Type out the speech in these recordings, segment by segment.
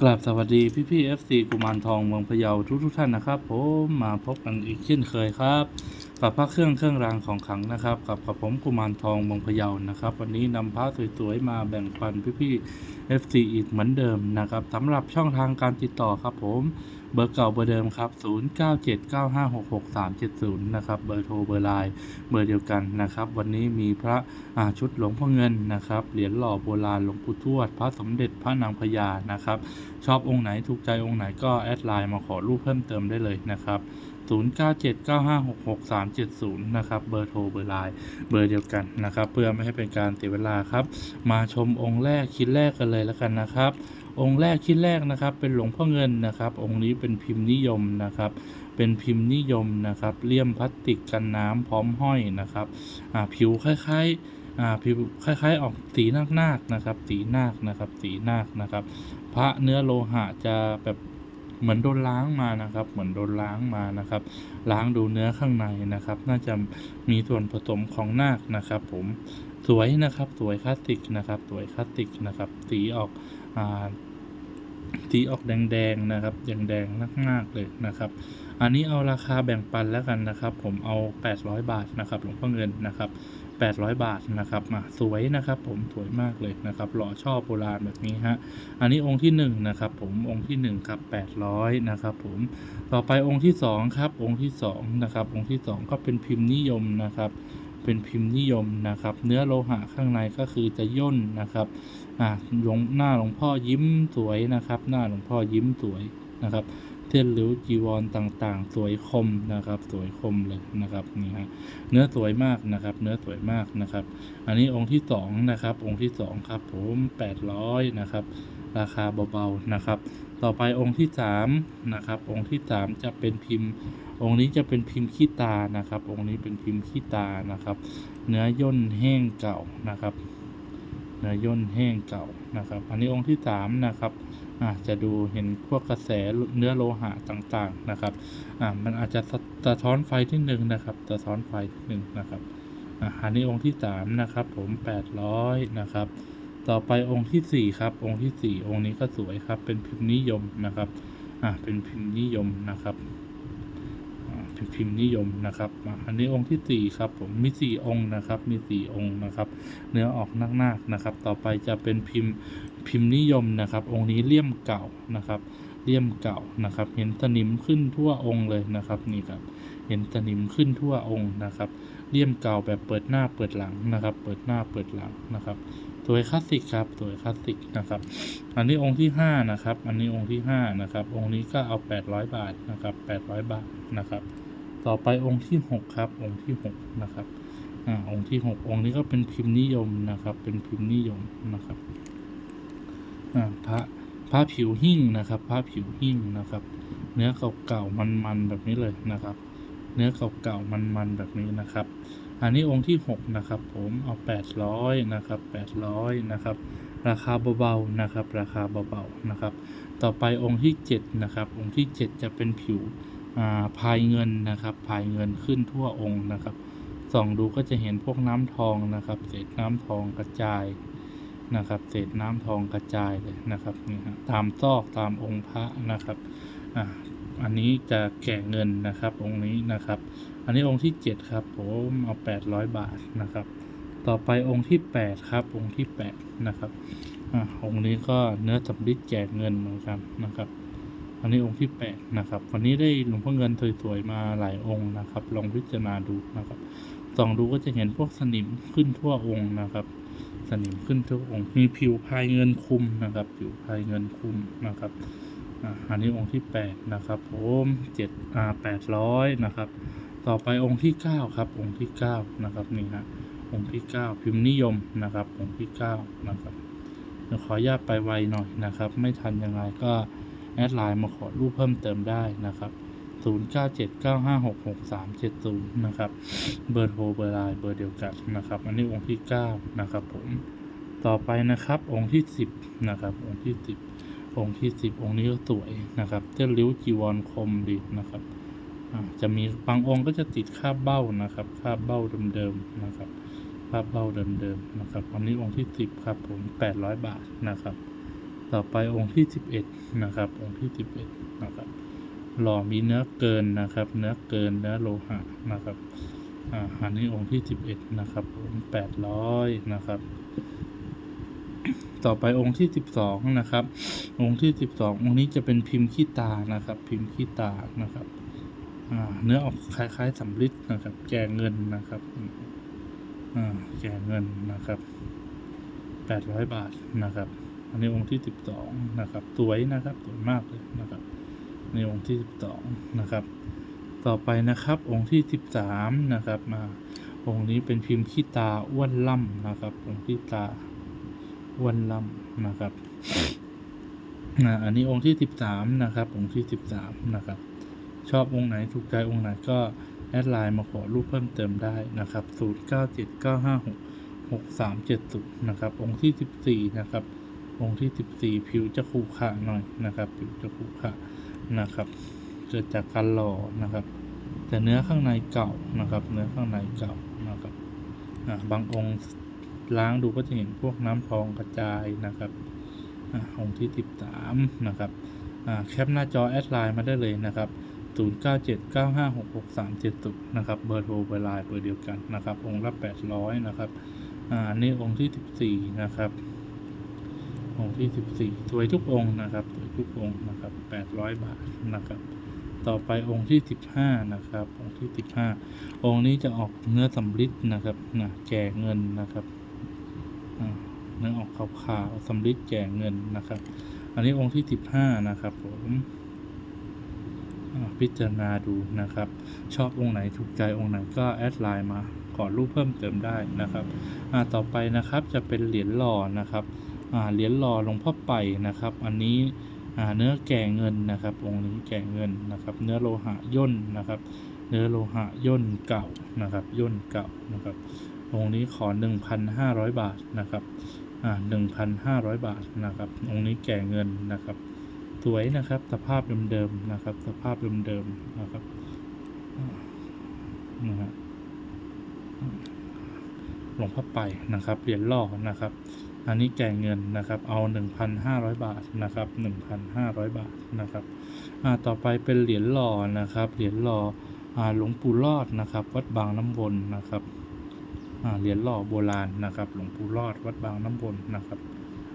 กราบสวัสดีพี่พี่เอฟซีกุมารทองเมืองพะเยาทุกทุกท่านนะครับผมมาพบกันอีกเช่นเคยครับ กับพระเครื่องเครื่องรางของขลังนะครับกับกับผมกุมารทองเมืองพะเยานะครับ วันนี้นำพระสวยๆมาแบ่งปันพี่พี่เอฟซีอีกเหมือนเดิมนะครับสำหรับช่องทางการติดต่อครับผม เบอร์เก่าเบอร์เดิมครับ 0979566370 นะครับ เบอร์โทรเบอร์ไลน์เบอร์เดียวกันนะครับ วันนี้มีพระชุดหลวงพ่อเงินนะครับ เหรียญหล่อโบราณหลวงปู่ทวด พระสมเด็จพระนางพญา นะครับ ชอบองค์ไหนถูกใจองค์ไหนก็แอดไลน์มาขอรูปเพิ่มเติมได้เลยนะครับ0979566370 นะครับ เบอร์โทรเบอร์ไลน์เบอร์เดียวกันนะครับ เพื่อไม่ให้เป็นการเสียเวลาครับ มาชมองค์แรกชิ้นแรกกันเลยแล้วกันนะครับ องค์แรกชิ้นแรกนะครับ เป็นหลวงพ่อเงินนะครับ องค์นี้เป็นพิมพ์นิยมนะครับ เป็นพิมพ์นิยมนะครับเลี่ยมพลาสติกกันน้ำพร้อมห้อยนะครับผิวคล้ายๆผิวคล้าย ๆ ออกสีนาคๆนะครับสีนาคนะครับสีนาคนะครับ พระเนื้อโลหะจะแบบเหมือนโดนล้างมานะครับ เหมือนโดนล้างมานะครับ ล้างดูเนื้อข้างในนะครับ น่าจะมีส่วนผสมของนาคนะครับ ผมสวยนะครับ สวยคลาสสิกนะครับ สวยคลาสสิกนะครับ สีออกอ่า สีออกแดงๆนะครับแดงๆมากๆเลยนะครับ อันนี้เอาราคาแบ่งปันแล้วกันนะครับ ผมเอา 800 บาทนะครับหลวงพ่อเงินนะครับ 800 บาทนะครับมาสวยนะครับผมสวยมากเลยนะครับหล่อชอบโบราณแบบนี้ฮะอันนี้องค์ที่1นะครับผมองค์ที่1ครับ800นะครับผมต่อไปองค์ที่2ครับองค์ที่2นะครับองค์ที่ 2 ก็เป็นพิมพ์นิยมนะครับ เป็นพิมพ์นิยมนะครับ เนื้อโลหะข้างในก็คือจะย่นนะครับอ่าหลวงหน้าหลวงพ่อยิ้มสวยนะครับ หน้าหลวงพ่อยิ้มสวยนะครับเทียนริ้วจีวรต่างๆ สวยคมนะครับ สวยคมเลยนะครับนี่ฮะเนื้อสวยมากนะครับ เนื้อสวยมากนะครับ อันนี้องค์ที่สองนะครับองค์ที่สองครับผมแปดร้อยนะครับราคาเบาๆนะครับ ต่อไปองค์ที่สามนะครับองค์ที่สามจะเป็นพิมพ์ องค์นี้จะเป็นพิมพ์ขี้ตานะครับ องค์นี้เป็นพิมพ์ขี้ตานะครับ เนื้อย่นแห้งเก่านะครับ เนื้อย่นแห้งเก่านะครับ อันนี้องค์ที่สามนะครับอ่าจะดูเห็นพวกกระแสเนื้อโลหะต่างๆนะครับอ่ามันอาจจะสะท้อนไฟที่หนึ่งนะครับสะท้อนไฟที่หนึ่งนะครับอ่าอันนี้องค์ที่สามนะครับผมแปดร้อยนะครับ ต่อไปองค์ที่สี่ครับ องค์ที่สี่องค์นี้ก็สวยครับ เป็นพิมพ์นิยมนะครับ อ่าเป็นพิมพ์นิยมนะครับเป็นพิมพ์นิยมนะครับ อันนี้องค์ที่สี่ครับผม มีสี่องค์นะครับ มีสี่องค์นะครับ เนื้อออกนักๆนะครับ ต่อไปจะเป็นพิมพ์พิมพ์นิยมนะครับ องค์นี้เลี่ยมเก่านะครับ เลี่ยมเก่านะครับ เห็นสนิมขึ้นทั่วองค์เลยนะครับ นี่ครับ เห็นสนิมขึ้นทั่วองค์นะครับ เลี่ยมเก่าแบบเปิดหน้าเปิดหลังนะครับ เปิดหน้าเปิดหลังนะครับ สวยคลาสสิกครับสวยคลาสสิกนะครับ อันนี้องค์ที่ห้านะครับ อันนี้องค์ที่ห้านะครับ องค์นี้ก็เอาแปดร้อยบาทนะครับแปดร้อยบาทนะครับ ต่อไปองค์ที่หกครับ องค์ที่หกนะครับอ่าองค์ที่หกองค์นี้ก็เป็นพิมพ์นิยมนะครับ เป็นพิมพ์นิยมนะครับอ่าพระพระผิวหิ้งนะครับพระผิวหิ้งนะครับ เนื้อเก่าๆมันๆแบบนี้เลยนะครับ เนื้อเก่าๆมันๆแบบนี้นะครับ อันนี้องค์ที่หกนะครับ ผมเอาแปดร้อยนะครับแปดร้อยนะครับ ราคาเบาๆนะครับ ราคาเบาๆนะครับ ต่อไปองค์ที่เจ็ดนะครับ องค์ที่เจ็ดจะเป็นผิวอ่าพายเงินนะครับพายเงินขึ้นทั่วองค์นะครับส่องดูก็จะเห็นพวกน้ำทองนะครับ เศษน้ำทองกระจายนะครับ เศษน้ำทองกระจายเลยนะครับนี่ฮะตามซอกตามองค์พระนะครับ อันนี้จะแก่เงินนะครับ องค์นี้นะครับ อันนี้องค์ที่เจ็ดครับผมเอาแปดร้อยบาทนะครับ ต่อไปองค์ที่แปดครับ องค์ที่แปดนะครับอ่าองค์นี้ก็เนื้อสำริดแก่เงินเหมือนกันนะครับ อันนี้องค์ที่แปดนะครับ วันนี้ได้หลวงพ่อเงินสวยๆมาหลายองค์นะครับ ลองพิจารณาดูนะครับส่องดูก็จะเห็นพวกสนิมขึ้นทั่วองค์นะครับ สนิมขึ้นทั่วองค์มีผิวพายเงินคุมนะครับ ผิวพายเงินคุมนะครับ อันนี้องค์ที่แปดนะครับผมเจ็ดอ่าแปดร้อยนะครับ ต่อไปองค์ที่เก้าครับ องค์ที่เก้านะครับนี่ฮะองค์ที่เก้าพิมพ์นิยมนะครับ องค์ที่เก้านะครับเดี๋ยวขออนุญาตไปไวหน่อยนะครับ ไม่ทันยังไงก็แอดไลน์มาขอรูปเพิ่มเติมได้นะครับ 0979566370 นะครับ เบอร์โทรเบอร์ไลน์เบอร์เดียวกันนะครับ อันนี้องค์ที่ 9 นะครับผม ต่อไปนะครับองค์ที่ 10 นะครับ องค์ที่ 10 องค์ที่10องค์นี้ก็สวยนะครับเจ้าริ้วจีวรคมดีนะครับจะมีบางองค์ก็จะติดคาบเบ้านะครับคาบเบ้าเดิมๆนะครับภาพเบ้าเดิมๆนะครับอันนี้องค์ที่สิบครับผมแปดร้อยบาทนะครับ ต่อไปองค์ที่สิบเอ็ดนะครับองค์ที่สิบเอ็ดนะครับหล่อมีเนื้อเกินนะครับ เนื้อเกินเนื้อโลหะนะครับอ่าอันนี้องค์ที่สิบเอ็ดนะครับผมแปดร้อยนะครับ ต่อไปองค์ที่สิบสองนะครับ องค์ที่สิบสององค์นี้จะเป็นพิมพ์ขี้ตานะครับ พิมพ์ขี้ตานะครับเนื้อออกคล้ายๆสำริดนะครับ แกเงินนะครับแกเงินนะครับแปดร้อยบาทนะครับ อันนี้องค์ที่สิบสองนะครับ สวยนะครับสวยมากเลยนะครับในองค์ที่สิบสองนะครับ ต่อไปนะครับองค์ที่สิบสามนะครับมาองค์นี้เป็นพิมพ์ขี้ตาอ้วนล่ำนะครับองค์ขี้ตา วันล่ำนะครับอ่าอันนี้องค์ที่สิบสามนะครับ องค์ที่สิบสามนะครับ ชอบองค์ไหนถูกใจองค์ไหนก็แอดไลน์มาขอรูปเพิ่มเติมได้นะครับศูนย์เก้าเจ็ดเก้าห้าหกหกสามเจ็ดศูนย์นะครับ องค์ที่สิบสี่นะครับ องค์ที่สิบสี่ผิวจะขรุขระหน่อยนะครับ ผิวจะขรุขระนะครับเกิดจากการหล่อนะครับ แต่เนื้อข้างในเก่านะครับ เนื้อข้างในเก่านะครับอ่าบางองค์ ล้างดูก็จะเห็นพวกน้ำทองกระจายนะครับองค์ที่สิบสามนะครับแคปหน้าจอแอดไลน์มาได้เลยนะครับ 0 9 7 9 5 6 6 3 7 0 นะครับ เบอร์โทรเบอร์ไลน์เบอร์เดียวกันนะครับ องค์ละ 800 นะครับอันนี้องค์ที่ 14 นะครับ องค์ที่ 14 สวยทุกองค์นะครับ สวยทุกองค์นะครับ 800 บาทนะครับ ต่อไปองค์ที่ 15 นะครับ องค์ที่ 15 องค์นี้จะออกเนื้อสำริดนะครับนะแก่เงินนะครับ นื้อออกขาวๆสำริดแก่เงินนะครับ อันนี้องค์ที่15นะครับผมพิจารณาดูนะครับ ชอบองค์ไหนถูกใจองค์ไหนก็แอดไลน์มาขอรูปเพิ่มเติมได้นะครับต่อไปนะครับจะเป็นเหรียญหล่อนะครับอ่าเหรียญหล่อหลวงพ่อไปนะครับ อันนี้เนื้อแก่เงินนะครับ องค์นี้แก่เงินนะครับ เนื้อโลหะย่นนะครับ เนื้อโลหะย่นเก่านะครับ ย่นเก่านะครับองค์นี้ขอ 1,500 บาทนะครับ อ่า1,500บาทนะครับ องค์นี้แก่เงินนะครับ สวยนะครับ สภาพเดิมๆนะครับ สภาพเดิมๆนะครับนะฮะหลวงพ่อไปนะครับเหรียญล่อนะครับ อันนี้แก่เงินนะครับ เอา 1,500 บาทนะครับ 1,500 บาทนะครับต่อไปเป็นเหรียญหล่อนะครับ เหรียญหล่อหลวงปู่รอดนะครับ วัดบางน้ำวนนะครับ เหรียญหล่อโบราณนะครับหลวงปู่รอดวัดบางน้ำวนนะครับ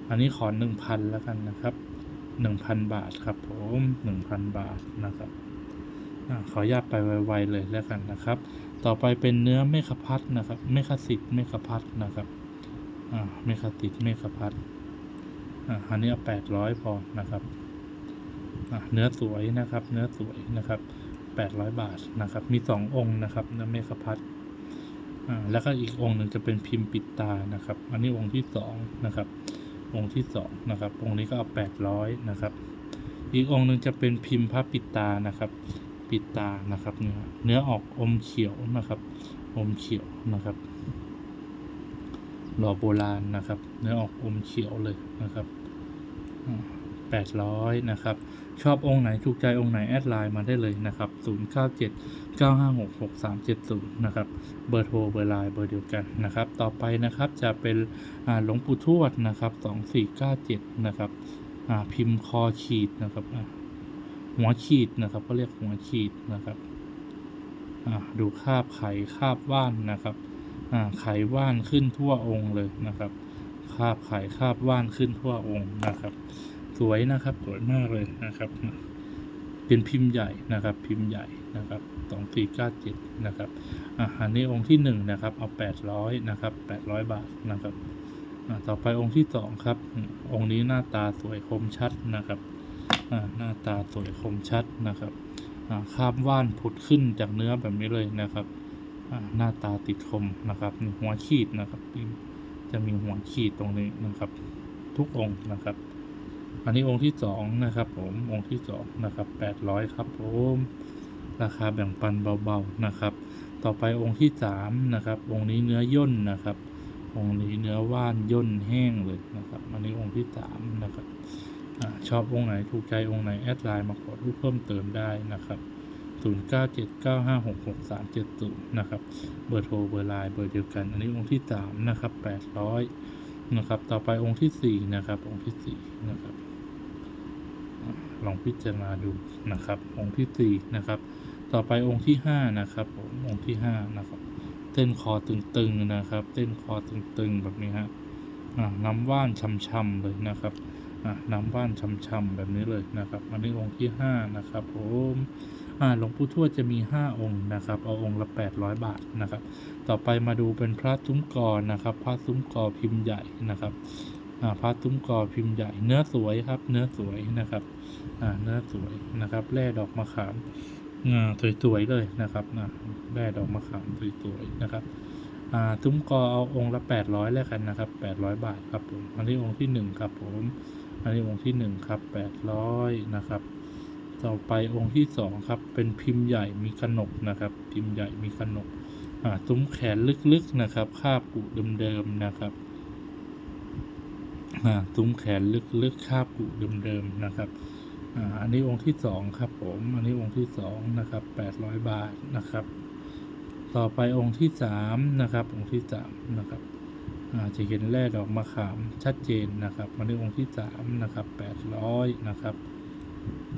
อันนี้ขอ1,000แล้วกันนะครับ1,000บาทครับผม1,000บาทนะครับอขออนุญาตไปไวๆเลยแล้วกันนะครับ ต่อไปเป็นเนื้อเมฆพัดนะครับเมฆสิทธิ์เมฆพัดนะครับเมฆติดเมฆพัดอันนี้เอา800พอนะครับเนื้อสวยนะครับ เนื้อสวยนะครับ800บาทนะครับ มี2องค์นะครับเนื้อเมฆพัด แล้วก็อีกองค์หนึ่งจะเป็นพิมพ์ปิดตานะครับ อันนี้องค์ที่2นะครับ องค์ที่สองนะครับ องค์นี้ก็เอาแปดร้อยนะครับ อีกองค์หนึ่งจะเป็นพิมพ์พระปิดตานะครับ ปิดตานะครับ เนื้อเนื้อออกอมเขียวนะครับ อมเขียวนะครับ หล่อโบราณนะครับ เนื้อออกอมเขียวเลยนะครับ แปดร้อยนะครับ ชอบองค์ไหนถูกใจองค์ไหน แอดไลน์มาได้เลยนะครับ 0 9 7 9 5 6 6 3 7 0 นะครับ เบอร์โทรเบอร์ไลน์เบอร์เดียวกันนะครับ ต่อไปนะครับจะเป็นหลวงปู่ทวดนะครับ 2497 นะครับพิมพ์คอขีดนะครับหัวขีดนะครับก็เรียกหัวขีดนะครับดูคาบไข่คาบว่านนะครับอ่าไข่ว่านขึ้นทั่วองค์เลยนะครับคาบไข่คาบว่านขึ้นทั่วองค์นะครับ วยนะครับ สวยมากเลยนะครับ เป็นพิมพ์ใหญ่นะครับ พิมพ์ใหญ่นะครับสองสี่เก้าเจ็ดนะครับอ่าอันนี้องค์ที่หนึ่งนะครับ เอาแปดร้อยนะครับแปดร้อยบาทนะครับต่อไปองค์ที่สองครับ องค์นี้หน้าตาสวยคมชัดนะครับหน้าตาสวยคมชัดนะครับคาบว่านผุดขึ้นจากเนื้อแบบนี้เลยนะครับหน้าตาติดคมนะครับมีหัวขีดนะครับ จะมีหัวขีดตรงนี้นะครับ ทุกองค์นะครับ อันนี้องค์ที่สองนะครับ ผมองค์ที่สองนะครับแปดร้อยครับผมราคาแบ่งปันเบาๆนะครับ ต่อไปองค์ที่สามนะครับ องค์นี้เนื้อย่นนะครับ องค์นี้เนื้อว่านย่นแห้งเลยนะครับ อันนี้องค์ที่สามนะครับอชอบองค์ไหนถูกใจองค์ไหนแอดไลน์มาขอรูปเพิ่มเติมได้นะครับ0 9 7 9 5 6 6 3 7 0 นะครับ เบอร์โทร เบอร์ไลน์ เบอร์เดียวกัน อันนี้องค์ที่สามนะครับ 800 นะครับ ต่อไปองค์ที่สี่นะครับ องค์ที่สี่นะครับ ลองพิจารณาดูนะครับ องค์ที่สี่นะครับ ต่อไปองค์ที่ห้านะครับผมองค์ที่ห้านะครับ เต้นคอตึงๆนะครับ เต้นคอตึงๆแบบนี้ฮะอะน้ำว่านช่ำๆเลยนะครับอะน้ำว่านช่ำๆแบบนี้เลยนะครับ อันนี้องค์ที่ห้านะครับผม หลวงปู่ทวดจะมีห้าองค์นะครับ เอาองค์ละแปดร้อยบาทนะครับ ต่อไปมาดูเป็นพระซุ้มกอนะครับ พระซุ้มกอพิมพ์ใหญ่นะครับพระซุ้มกอพิมพ์ใหญ่ เนื้อสวยครับ เนื้อสวยนะครับเนื้อสวยนะครับแร่ดอกมะขามสวยๆเลยนะครับนะแร่ดอกมะขามสวยๆนะครับซุ้มกอเอาองค์ละแปดร้อยแล้วกันนะครับแปดร้อยบาทครับผมอันนี้องค์ที่หนึ่งครับผมอันนี้องค์ที่หนึ่งครับแปดร้อยนะครับ ต่อไปองค์ที่สองครับ เป็นพิมพ์ใหญ่มีขนกนะครับ พิมพ์ใหญ่มีขนกซุ้มแขนลึกๆนะครับ คาบกุเดิมๆนะครับซุ้มแขนลึกๆคาบกุเดิมๆนะครับอันนี้องค์ที่สองครับผม อันนี้องค์ที่สองนะครับแปดร้อยบาทนะครับ ต่อไปองค์ที่สามนะครับ องค์ที่สามนะครับจะเห็นแร่ดอกมะขามชัดเจนนะครับ อันนี้องค์ที่สามนะครับแปดร้อยนะครับ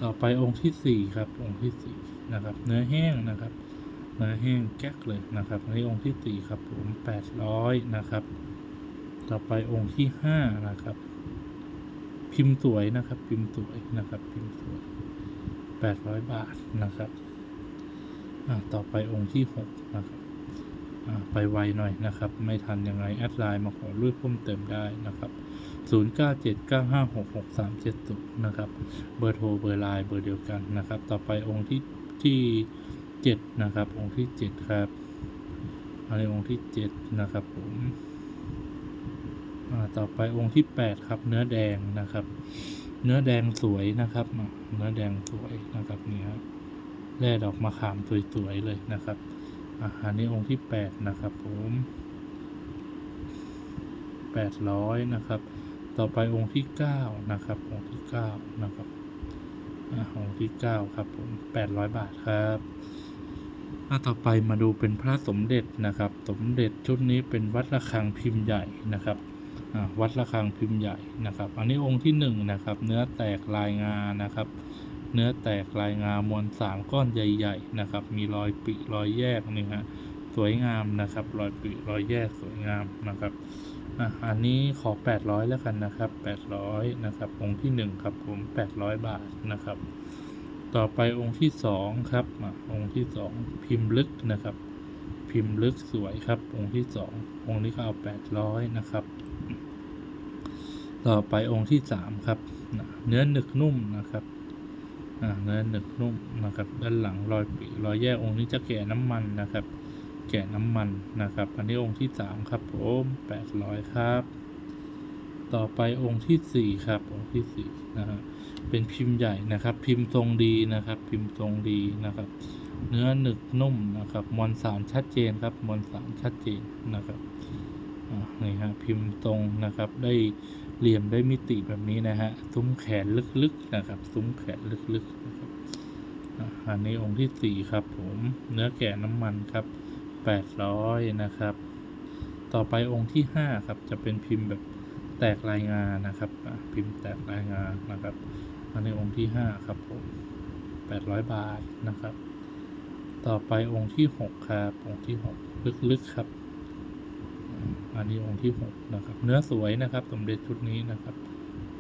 ต่อไปองค์ที่สี่ครับ องค์ที่สี่นะครับ เนื้อแห้งนะครับ เนื้อแห้งแก๊กเลยนะครับอันนี้องค์ที่สี่ครับผมแปดร้อยนะครับ ต่อไปองค์ที่ห้านะครับ พิมพ์สวยนะครับ พิมพ์สวยนะครับ พิมพ์สวยแปดร้อยบาทนะครับอ่าต่อไปองค์ที่หกนะครับอ่าไปไวหน่อยนะครับ ไม่ทันยังไงแอดไลน์มาขอรูปเพิ่มเติมได้นะครับ 0979566370 นะครับ เบอร์โทรเบอร์ไลน์เบอร์เดียวกันนะครับ ต่อไปองค์ที่ที่เจ็ดนะครับ องค์ที่เจ็ดครับอันนี้องค์ที่เจ็ดนะครับผมต่อไปองค์ที่แปดครับ เนื้อแดงนะครับ เนื้อแดงสวยนะครับ เนื้อแดงสวยนะครับนี่ครับแร่ดอกมะขามสวยๆเลยนะครับอันนี้องค์ที่แปดนะครับผมแปดร้อยนะครับ ต่อไปองค์ที่เก้านะครับ องค์ที่เก้านะครับองค์ที่เก้าครับผมแปดร้อยบาทครับต่อไปมาดูเป็นพระสมเด็จนะครับ สมเด็จชุดนี้เป็นวัดระฆังพิมพ์ใหญ่นะครับวัดระฆังพิมพ์ใหญ่นะครับ อันนี้องค์ที่หนึ่งนะครับ เนื้อแตกลายงานะครับ เนื้อแตกลายงามวลสามก้อนใหญ่ๆนะครับ มีรอยปิรอยแยกนี่ฮะสวยงามนะครับ รอยปิรอยแยกสวยงามนะครับ อะอันนี้ขอ 800 แล้วกันนะครับ 800 นะครับ องค์ที่ 1 ครับผม 800 บาทนะครับ ต่อไปองค์ที่ 2 ครับอะองค์ที่ 2 พิมพ์ลึกนะครับ พิมพ์ลึกสวยครับ องค์ที่ 2 องค์นี้ก็เอา 800 นะครับ ต่อไปองค์ที่ 3 ครับ เนื้อหนึกนุ่มนะครับเนื้อหนึกนุ่มนะครับ ด้านหลังรอยปีรอยแยกองค์นี้จะแก่น้ำมันนะครับ แกะน้ำมันนะครับ อันนี้องค์ที่สามครับผมแปดร้อยครับ ต่อไปองค์ที่สี่ครับ องค์ที่สี่นะฮะเป็นพิมพ์ใหญ่นะครับ พิมพ์ทรงดีนะครับ พิมพ์ทรงดีนะครับ เนื้อหนึกนุ่มนะครับมวลสารชัดเจนครับมวลสารชัดเจนนะครับนี่ฮะพิมพ์ตรงนะครับได้เหลี่ยมได้มิติแบบนี้นะฮะซุ้มแขนลึกๆนะครับซุ้มแขนลึกๆนะครับอันนี้องค์ที่สี่ครับผมเนื้อแกะน้ำมันครับ แปดร้อยนะครับ ต่อไปองค์ที่ห้าครับ จะเป็นพิมพ์แบบแตกลายงานนะครับ พิมพ์แตกลายงานนะครับอันนี้องค์ที่ห้าครับผมแปดร้อยบาทนะครับ ต่อไปองค์ที่หกครับ องค์ที่หกลึกๆครับ อันนี้องค์ที่หกนะครับ เนื้อสวยนะครับ สมเด็จชุดนี้นะครับ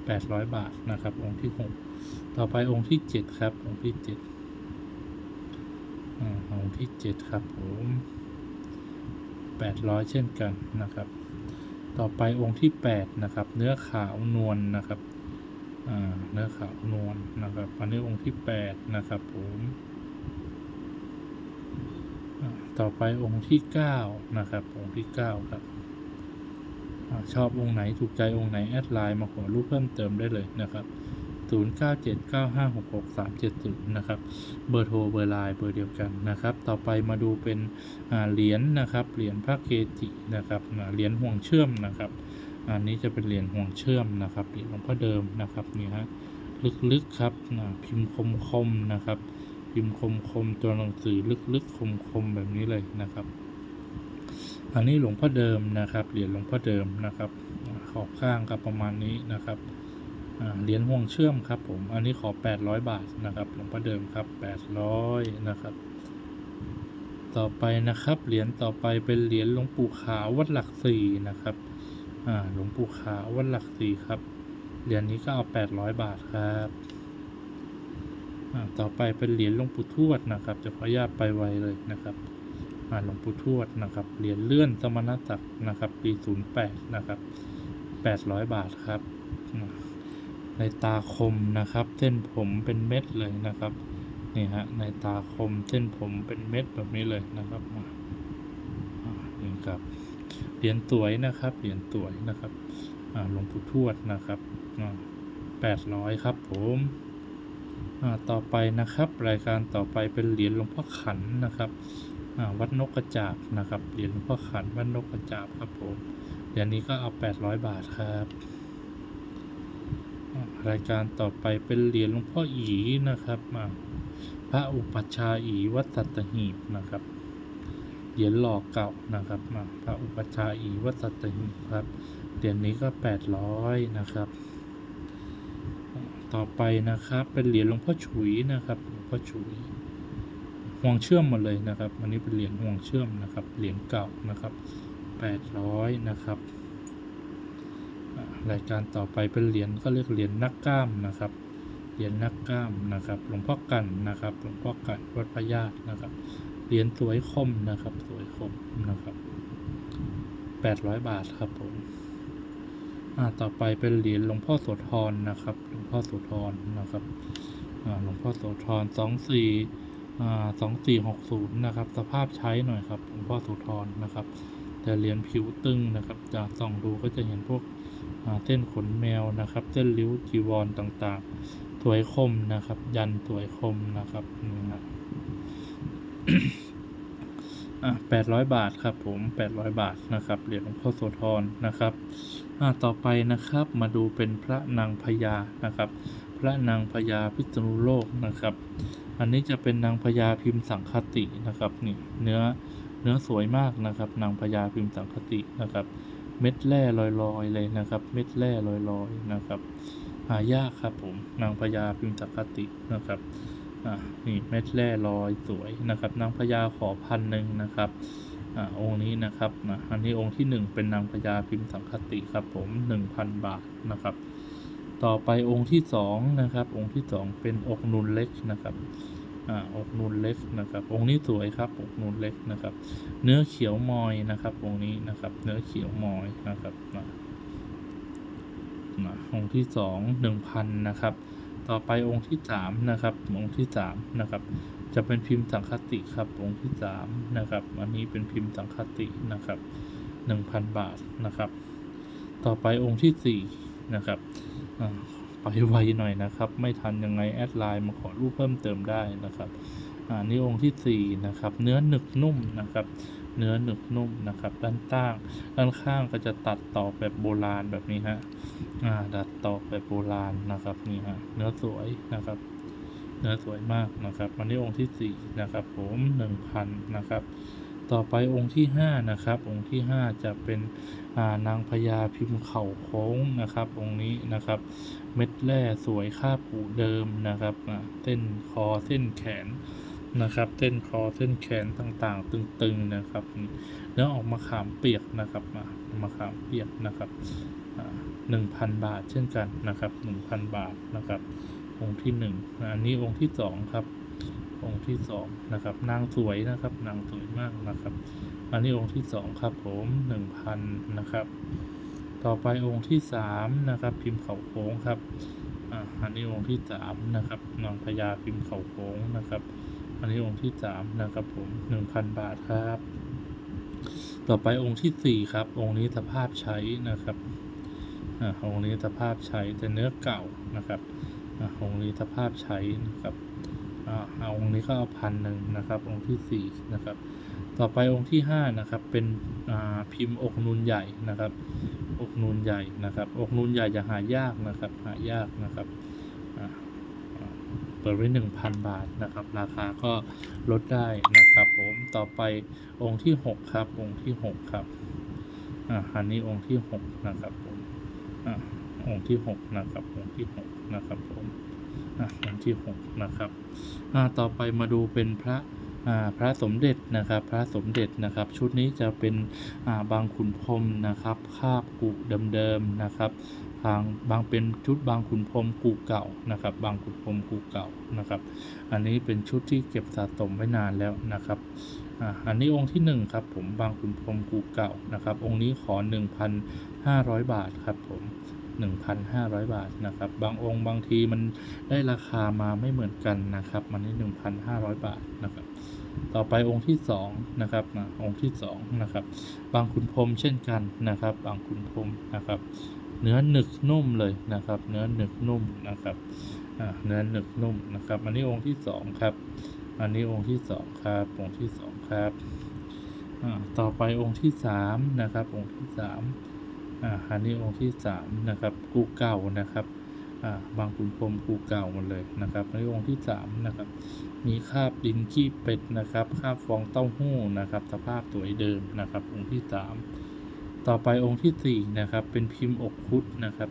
แปดร้อยบาทนะครับ องค์ที่หกต่อไปองค์ที่เจ็ดครับ องค์ที่เจ็ดอ่าองค์ที่เจ็ดครับผม แปดร้อยเช่นกันนะครับ ต่อไปองค์ที่แปดนะครับ เนื้อขาวนวลนะครับเนื้อขาวนวลนะครับอันนี้องค์ที่แปดนะครับผมต่อไปองค์ที่เก้านะครับ องค์ที่เก้าครับอชอบองค์ไหนถูกใจองค์ไหน แอดไลน์มาขอรูปเพิ่มเติมได้เลยนะครับ 0979566370 นะครับ เบอร์โทรเบอร์ไลน์เบอร์เดียวกันนะครับ ต่อไปมาดูเป็นเหรียญนะครับเหรียญพระเกจินะครับเหรียญห่วงเชื่อมนะครับ อันนี้จะเป็นเหรียญห่วงเชื่อมนะครับเหรียญหลวงพ่อเดิมนะครับนี่ฮะลึกๆครับพิมพ์คมๆนะครับ พิมพ์คมๆตัวหนังสือลึกๆคมๆแบบนี้เลยนะครับอันนี้หลวงพ่อเดิมนะครับ เหรียญหลวงพ่อเดิมนะครับ ขอบข้างครับประมาณนี้นะครับ เหรียญห่วงเชื่อมครับผมอันนี้ขอ 800 บาทนะครับหลวงพ่อเดิมครับ 800 นะครับ ต่อไปนะครับ เหรียญต่อไปเป็นเหรียญหลวงปู่ขาววัดหลักสี่นะครับอ่าหลวงปู่ขาววัดหลักสี่ครับ เหรียญนี้ก็เอา 800 บาทครับอ่าต่อไปเป็นเหรียญหลวงปู่ทวดนะครับ จะขออนุญาตไปไวเลยนะครับอ่าหลวงปู่ทวดนะครับ เหรียญเลื่อนสมณศักดิ์นะครับ ปี 08 นะครับ 800 บาทครับ ในตาคมนะครับ เส้นผมเป็นเม็ดเลยนะครับ นี่ฮะในตาคมเส้นผมเป็นเม็ดแบบนี้เลยนะครับอ่าอ่านี่ครับเหรียญสวยนะครับเหรียญสวยนะครับอ่าหลวงปู่ทวดนะครับแปดร้อยครับผมอ่าต่อไปนะครับ รายการต่อไปเป็นเหรียญหลวงพ่อขันนะครับอ่าวัดนกกระจาบนะครับเหรียญหลวงพ่อขันวัดนกกระจาบครับผมเหรียญนี้ก็เอาแปดร้อยบาทครับ รายการต่อไปเป็นเหรียญหลวงพ่ออีนะครับอ่าพระอุปัชฌาย์อีวัดสัตหีบนะครับเหรียญหล่อเก่านะครับมาพระอุปัชฌาย์อีวัดสัตหีบครับเหรียญนี้ก็แปดร้อยนะครับ ต่อไปนะครับเป็นเหรียญหลวงพ่อฉุยนะครับหลวงพ่อฉุยห่วงเชื่อมหมดเลยนะครับอันนี้เป็นเหรียญห่วงเชื่อมนะครับเหรียญเก่านะครับแปดร้อยนะครับ รายการต่อไปเป็นเหรียญก็เรียกเหรียญนักกล้ามนะครับ เหรียญนักกล้ามนะครับ หลวงพ่อกันนะครับ หลวงพ่อกันวัดพระญาตนะครับ เหรียญสวยคมนะครับ สวยคมนะครับแปดร้อยบาทครับผมอ่าต่อไปเป็นเหรียญหลวงพ่อโสธรนะครับ หลวงพ่อโสธรนะครับอ่าหลวงพ่อโสธรสองสี่อ่าสองสี่หกศูนย์นะครับ สภาพใช้หน่อยครับ หลวงพ่อโสธรนะครับ แต่เหรียญผิวตึงนะครับ จากส่องดูก็จะเห็นพวก เส้นขนแมวนะครับ เส้นริ้วจีวรต่างๆสวยคมนะครับ ยันสวยคมนะครับนี่ครับอะแปดร้อยบาทครับผมแปดร้อยบาทนะครับเหรียญหลวงพ่อโสธรนะครับอะต่อไปนะครับมาดูเป็นพระนางพญานะครับ พระนางพญาพิษณุโลกนะครับ อันนี้จะเป็นนางพญาพิมพ์สังคตินะครับนี่เนื้อเนื้อสวยมากนะครับ นางพญาพิมพ์สังคตินะครับ เม็ดแร่ลอยๆเลยนะครับ เม็ดแร่ลอยๆนะครับ หายากครับผมนางพญาพิมพ์สังคตินะครับอ่านี่เม็ดแร่ลอยสวยนะครับ นางพญาขอพันหนึ่งนะครับอ่าองค์นี้นะครับนะอันนี้องค์ที่หนึ่งเป็นนางพญาพิมพ์สังคติครับผมหนึ่งพันบาทนะครับ ต่อไปองค์ที่สองนะครับองค์ที่สองเป็นอกนูนเล็กนะครับ ออกนูนเล็กนะครับองค์นี้สวยครับอกนูนเล็กนะครับ เนื้อเขียวมอยนะครับองค์นี้นะครับ เนื้อเขียวมอยนะครับนะนะองค์ที่สองหนึ่งพันนะครับ ต่อไปองค์ที่สามนะครับองค์ที่สามนะครับ จะเป็นพิมพ์สังคติครับองค์ที่สามนะครับอันนี้เป็นพิมพ์สังคตินะครับหนึ่งพันบาทนะครับ ต่อไปองค์ที่สี่นะครับอ ไปไวหน่อยนะครับ ไม่ทันยังไงแอดไลน์มาขอรูปเพิ่มเติมได้นะครับอ่านี่องค์ที่สี่นะครับ เนื้อหนึบนุ่มนะครับ เนื้อหนึบนุ่มนะครับ ด้านต้างด้านข้างก็จะตัดต่อแบบโบราณแบบนี้ฮะอ่าดัดตอกแบบโบราณนะครับนี่ฮะเนื้อสวยนะครับ เนื้อสวยมากนะครับอันนี้องค์ที่สี่นะครับผมหนึ่งพันนะครับ ต่อไปองค์ที่ห้านะครับ องค์ที่ห้าจะเป็นานางพญาพิมพ์เข่าโค้งนะครับ องค์นี้นะครับ เม็ดแร่สวยค่าปูเดิมนะครับเส้นคอเส้นแขนนะครับ เส้นคอเส้นแขนต่างๆ ตึงๆนะครับ เนื้อออกมาขามเปียกนะครับอ่าขามเปียกนะครับหนึ่งพันบาทเช่นกันนะครับหนึ่งพันบาทนะครับ องค์ที่หนึ่งอันนี้องค์ที่สองครับองค์ที่สองนะครับ นางสวยนะครับ นางสวยมากนะครับ อันนี้องค์ที่สองครับผมหนึ่งพันนะครับ ต่อไปองค์ที่สามนะครับ พิมพ์เขาโค้งครับอันนี้องค์ที่สามนะครับนางพญาพิมพ์เขาโค้งนะครับ อันนี้องค์ที่สามนะครับผมหนึ่งพันบาทครับ ต่อไปองค์ที่สี่ครับ องค์นี้สภาพใช้นะครับอ่าองค์นี้สภาพใช้แต่เนื้อเก่านะครับอ่าองค์นี้สภาพใช้นะครับอ่าเอาองค์นี้ก็เอาพันหนึ่งนะครับ องค์ที่สี่นะครับ ต่อไปองค์ที่ห้านะครับ เป็นอ่าพิมพ์อกนูนใหญ่นะครับ อกนูนใหญ่นะครับ อกนูนใหญ่จะหายากนะครับ หายากนะครับเปิดไว้หนึ่งพันบาทนะครับ ราคาก็ลดได้นะครับ ผมต่อไปองค์ที่หกครับ องค์ที่หกครับอ่าอันนี้องค์ที่หกนะครับผมอะองค์ที่หกนะครับ องค์ที่หกนะครับผมอะองค์ที่หกนะครับอ่าต่อไปมาดูเป็นพระ พระสมเด็จนะครับ พระสมเด็จนะครับ ชุดนี้จะเป็นาบางขุนพรมนะครับคาบกุเดิมๆนะครับทางบางเป็นชุดบางขุนพรมกูเก่านะครับ บางขุนพรมกูเก่านะครับ อันนี้เป็นชุดที่เก็บสะสมไว้นานแล้วนะครับอันนี้องค์ที่หนึ่งครับผมบางขุนพรมกูเก่านะครับ องค์นี้ขอ 1,500 บาทครับผม 1,500 บาทนะครับ บางองค์บางทีมันได้ราคามาไม่เหมือนกันนะครับ มันนี่1,500 บาทนะครับ ต่อไปองค์ที่2นะครับนะองค์ที่2นะครับ บางขุนพรมเช่นกันนะครับ บางขุนพรมนะครับ เนื้อหนึกนุ่มเลยนะครับ เนื้อหนึกนุ่มนะครับเนื้อหนึกนุ่มนะครับ อันนี้องค์ที่2ครับ อันนี้องค์ที่2ครับองค์ที่2ครับต่อไปองค์ที่3นะครับองค์ที่3 ฮันนี่องค์ที่3นะครับกูเก่านะครับบางคุณพรมกูเก่าหมดเลยนะครับในองค์ที่3นะครับมีคาบดินขี้เป็ดนะครับคาบฟองเต้าหู้นะครับสภาพสวยเดิมนะครับองค์ที่ 3 ต่อไปองค์ที่4นะครับเป็นพิมพ์อกคุดนะครับ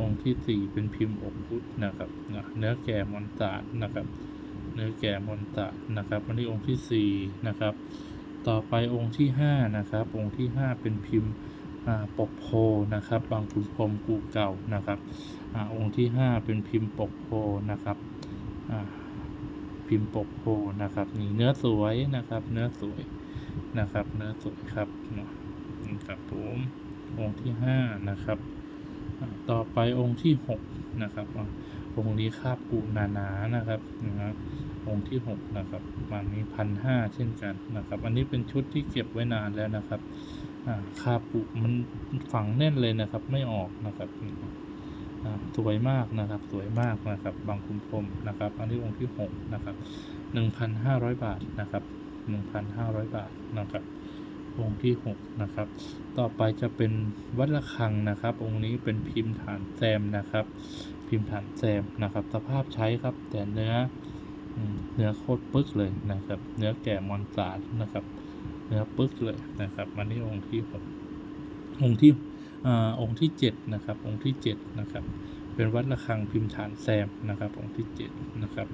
องค์ที่ 4 เป็นพิมพ์อกคุดนะครับเนื้อแก่มอนตาดนะครับเนื้อแก่มอนตาดนะครับวันนี้องค์ที่4นะครับต่อไปองค์ที่5นะครับองค์ที่ 5 เป็นพิมพ์ ปกโพนะครับ บางขุนพรมกูเก่านะครับอองค์ที่ห้าเป็นพิมพ์ปกโพนะครับพิมพ์ปกโพนะครับนี่เนื้อสวยนะครับ เนื้อสวยนะครับ เนื้อสวยครับนี่ครับผมองค์ที่ห้านะครับ ต่อไปองค์ที่หกนะครับ องค์นี้คาบกุหนาๆนะครับนะครับองค์ที่หกนะครับมันนี้พันห้าเช่นกันนะครับ อันนี้เป็นชุดที่เก็บไว้นานแล้วนะครับ คาบกุมันฝังแน่นเลยนะครับ ไม่ออกนะครับสวยมากนะครับ สวยมากนะครับ บางคุมพรมนะครับ อันนี้องค์ที่หกนะครับหนึ่งพันห้าร้อยบาทนะครับหนึ่งพันห้าร้อยบาทนะครับ องค์ที่หกนะครับ ต่อไปจะเป็นวัดระฆังนะครับ องค์นี้เป็นพิมพ์ฐานแซมนะครับ พิมพ์ฐานแซมนะครับ สภาพใช้ครับ แต่เนื้อเนื้อโคตรปึ๊กเลยนะครับ เนื้อแก่มอนสาดนะครับ เนื้อปึ๊กเลยนะครับมันนี่องค์ที่หกองค์ที่อองค์ที่เจ็ดนะครับองค์ที่เจ็ดนะครับเป็นวัดระฆังพิมพ์ฐานแซมนะครับองค์ที่เจ็ดนะครับ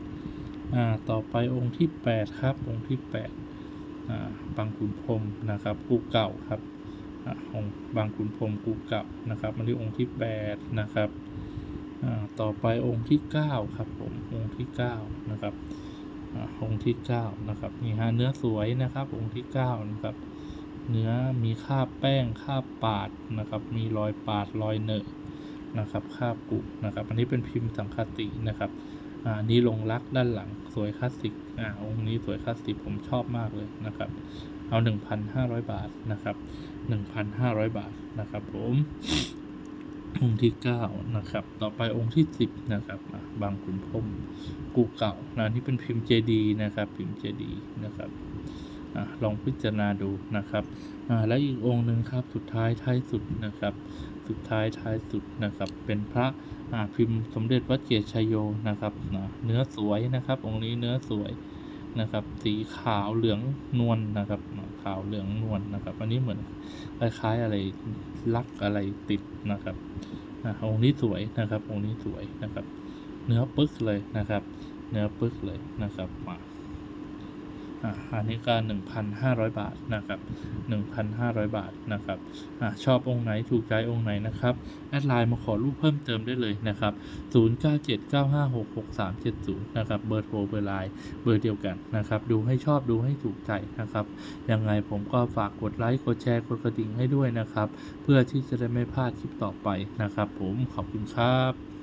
ต่อไปองค์ที่แปดครับองค์ที่แปดบางขุนพรมนะครับกูเก่าครับองค์บางขุนพรมกูเก่านะครับมาที่องค์ที่แปดนะครับต่อไปองค์ที่เก้าครับผมองค์ที่เก้านะครับ องค์ที่เก้านะครับนี่ฮะเนื้อสวยนะครับ องค์ที่เก้านะครับ เนื้อมีคราบแป้งคราบปาดนะครับ มีรอยปาดรอยเนอะนะครับคราบกุนะครับ อันนี้เป็นพิมพ์สังคตินะครับอ่านี่ลงรักด้านหลังสวยคลาสสิกอ่าองค์นี้สวยคลาสสิกผมชอบมากเลยนะครับ เอา 1,500 บาทนะครับ 1,500 บาทนะครับผม องค์ที่ 9 นะครับ ต่อไปองค์ที่ 10 นะครับบางขุนพรมกูเก่านะนี่เป็นพิมพ์เจดีนะครับ พิมพ์เจดีนะครับอลองพิจารณาดูนะครับและอีกองค์หนึ่งครับสุดท้ายท้ายสุดนะครับ สุดท้ายท้ายสุดนะครับ เป็นพระพิมพ์สมเด็จวัดเกียรติชัยโยนะครับนะเนื้อสวยนะครับ องค์นี้เนื้อสวยนะครับ สีขาวเหลืองนวลนะครับนะ ขาวเหลืองนวลนะครับ อันนี้เหมือนคล้ายๆอะไรลักอะไรติดนะครับอ่าองค์นี้สวยนะครับองค์นี้สวยนะครับ เนื้อปึ๊กเลยนะครับ เนื้อปึ๊กเลยนะครับมา อันนี้ก็ 1,500 บาทนะครับ 1,500 บาทนะครับอชอบองค์ไหนถูกใจองค์ไหนนะครับ แอดไลน์มาขอรูปเพิ่มเติมได้เลยนะครับ 0979566370 นะครับ เบอร์โทรเบอร์ไลน์เบอร์เดียวกันนะครับ ดูให้ชอบดูให้ถูกใจนะครับ ยังไงผมก็ฝากกดไลค์ กดแชร์ กดกระดิ่งให้ด้วยนะครับ เพื่อที่จะได้ไม่พลาดคลิปต่อไปนะครับ ผม ขอบคุณครับ